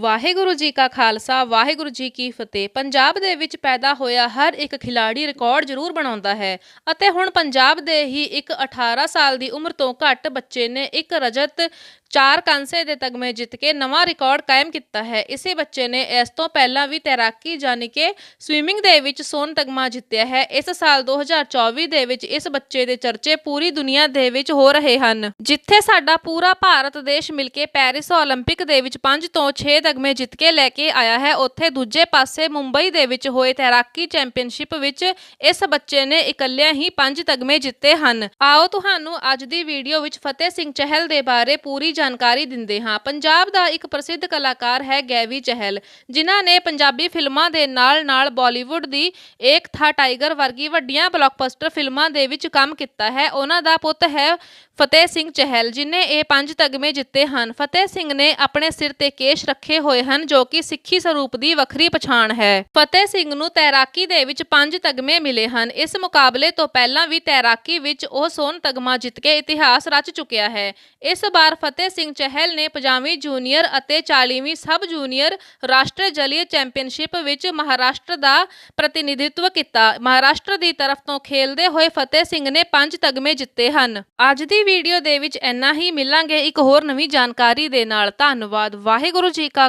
ਵਾਹਿਗੁਰੂ ਜੀ ਕਾ ਖਾਲਸਾ, ਵਾਹਿਗੁਰੂ ਜੀ ਕੀ ਫਤਿਹ। ਪੰਜਾਬ ਦੇ ਵਿੱਚ ਪੈਦਾ ਹੋਇਆ ਹਰ ਇੱਕ ਖਿਲਾੜੀ ਰਿਕਾਰਡ ਜ਼ਰੂਰ ਬਣਾਉਂਦਾ ਹੈ ਅਤੇ ਹੁਣ ਪੰਜਾਬ ਦੇ ਹੀ ਇੱਕ 18 ਸਾਲ ਦੀ ਉਮਰ ਤੋਂ ਘੱਟ ਬੱਚੇ ਨੇ ਇੱਕ ਰਜਤ ਚਾਰ ਕਾਂਸੇ ਦੇ ਤਗਮੇ ਜਿੱਤ ਕੇ ਨਵਾਂ ਰਿਕਾਰਡ ਕਾਇਮ ਕੀਤਾ ਹੈ। ਇਸੇ ਬੱਚੇ ਨੇ ਇਸ ਤੋਂ ਪਹਿਲਾਂ ਵੀ ਤੈਰਾਕੀ ਯਾਨੀ ਕਿ ਸਵੀਮਿੰਗ ਦੇ ਵਿੱਚ ਸੋਨ ਤਗਮਾ ਜਿੱਤਿਆ ਹੈ। ਇਸ ਸਾਲ 2024 ਦੇ ਵਿੱਚ ਇਸ ਬੱਚੇ ਦੇ ਚਰਚੇ ਪੂਰੀ ਦੁਨੀਆ ਦੇ ਵਿੱਚ ਹੋ ਰਹੇ ਹਨ। ਜਿੱਥੇ ਸਾਡਾ ਪੂਰਾ ਭਾਰਤ ਦੇਸ਼ ਮਿਲ ਕੇ ਪੈਰਿਸ ਓਲੰਪਿਕ ਦੇ ਵਿੱਚ 5 ਤੋਂ 6 ਤਗਮੇ ਜਿੱਤ ਕੇ ਲੈ ਕੇ ਆਇਆ ਹੈ। ਉੱਥੇ ਦੂਜੇ ਪਾਸੇ ਮੁੰਬਈ ਦੇ ਵਿੱਚ ਹੋਏ ਤੈਰਾਕੀ ਚੈਂਪੀਅਨਸ਼ਿਪ ਵਿੱਚ ਇਸ ਬੱਚੇ ਨੇ ਇਕੱਲਿਆਂ ਹੀ 5 ਤਗਮੇ ਜਿੱਤੇ ਹਨ। ਆਓ ਤੁਹਾਨੂੰ ਅੱਜ ਦੀ ਵੀਡੀਓ ਵਿੱਚ ਫਤਿਹ ਸਿੰਘ ਚਹਿਲ ਦੇ ਬਾਰੇ ਪੂਰੀ ਜਾਣਕਾਰੀ ਦਿੰਦੇ ਹਾਂ। ਪੰਜਾਬ ਦਾ ਇੱਕ ਪ੍ਰਸਿੱਧ ਕਲਾਕਾਰ ਹੈ ਗੈਵੀ ਚਹਿਲ, ਜਿਨ੍ਹਾਂ ਨੇ ਪੰਜਾਬੀ ਫਿਲਮਾਂ ਦੇ ਨਾਲ-ਨਾਲ ਬਾਲੀਵੁੱਡ ਦੀ ਏਕ ਥਾ ਟਾਈਗਰ ਵਰਗੀ ਵੱਡੀਆਂ ਬਲੌਕਬਸਟਰ ਫਿਲਮਾਂ ਦੇ ਵਿੱਚ ਕੰਮ ਕੀਤਾ ਹੈ। ਉਹਨਾਂ ਦਾ ਪੁੱਤ ਹੈ ਫਤਿਹ ਸਿੰਘ ਚਹਿਲ, ਜਿਨੇ ਇਹ ਪੰਜ ਤਗਮੇ ਜਿੱਤੇ ਹਨ। ਫਤਿਹ ਸਿੰਘ ਨੇ ਆਪਣੇ ਸਿਰ ਤੇ ਕੇਸ਼ ਰੱਖੇ ਹੋਏ ਹਨ ਜੋ ਕਿ ਸਿੱਖੀ ਸਰੂਪ ਦੀ ਵੱਖਰੀ ਪਛਾਣ ਹੈ। ਫਤਿਹ ਸਿੰਘ ਨੂੰ ਤੈਰਾਕੀ ਦੇ ਵਿੱਚ ਪੰਜ ਤਗਮੇ ਮਿਲੇ ਹਨ। ਇਸ ਮੁਕਾਬਲੇ ਤੋਂ ਪਹਿਲਾਂ ਵੀ ਤੈਰਾਕੀ ਵਿੱਚ ਉਹ ਸੋਨ ਤਗਮਾ ਜਿੱਤ ਕੇ ਇਤਿਹਾਸ ਰਚ ਚੁੱਕਿਆ ਹੈ। ਇਸ ਵਾਰ ਫਤਿਹ ਸਿੰਘ ਚਹਿਲ ਨੇ 50ਵੀਂ ਜੂਨੀਅਰ ਅਤੇ 40ਵੀਂ ਸਬ ਜੂਨੀਅਰ ਰਾਸ਼ਟਰੀ ਜਲੀय ਚੈਂਪੀਅਨਸ਼ਿਪ ਵਿੱਚ ਮਹਾਰਾਸ਼ਟਰ ਦਾ ਪ੍ਰਤੀਨਿਧਿਤਵ ਕੀਤਾ। ਮਹਾਰਾਸ਼ਟਰ ਦੀ ਤਰਫ ਤੋਂ ਖੇਲਦੇ ਹੋਏ ਫਤਿਹ ਸਿੰਘ ਨੇ ਪੰਜ ਤਗਮੇ ਜਿੱਤੇ ਹਨ। ਅੱਜ ਦੀ ਵੀਡੀਓ ਦੇ ਵਿੱਚ ਇੰਨਾ ਹੀ। ਮਿਲਾਂਗੇ ਇੱਕ ਹੋਰ ਨਵੀਂ ਜਾਣਕਾਰੀ ਦੇ ਨਾਲ। ਧੰਨਵਾਦ। ਵਾਹਿਗੁਰੂ ਜੀ ਕਾ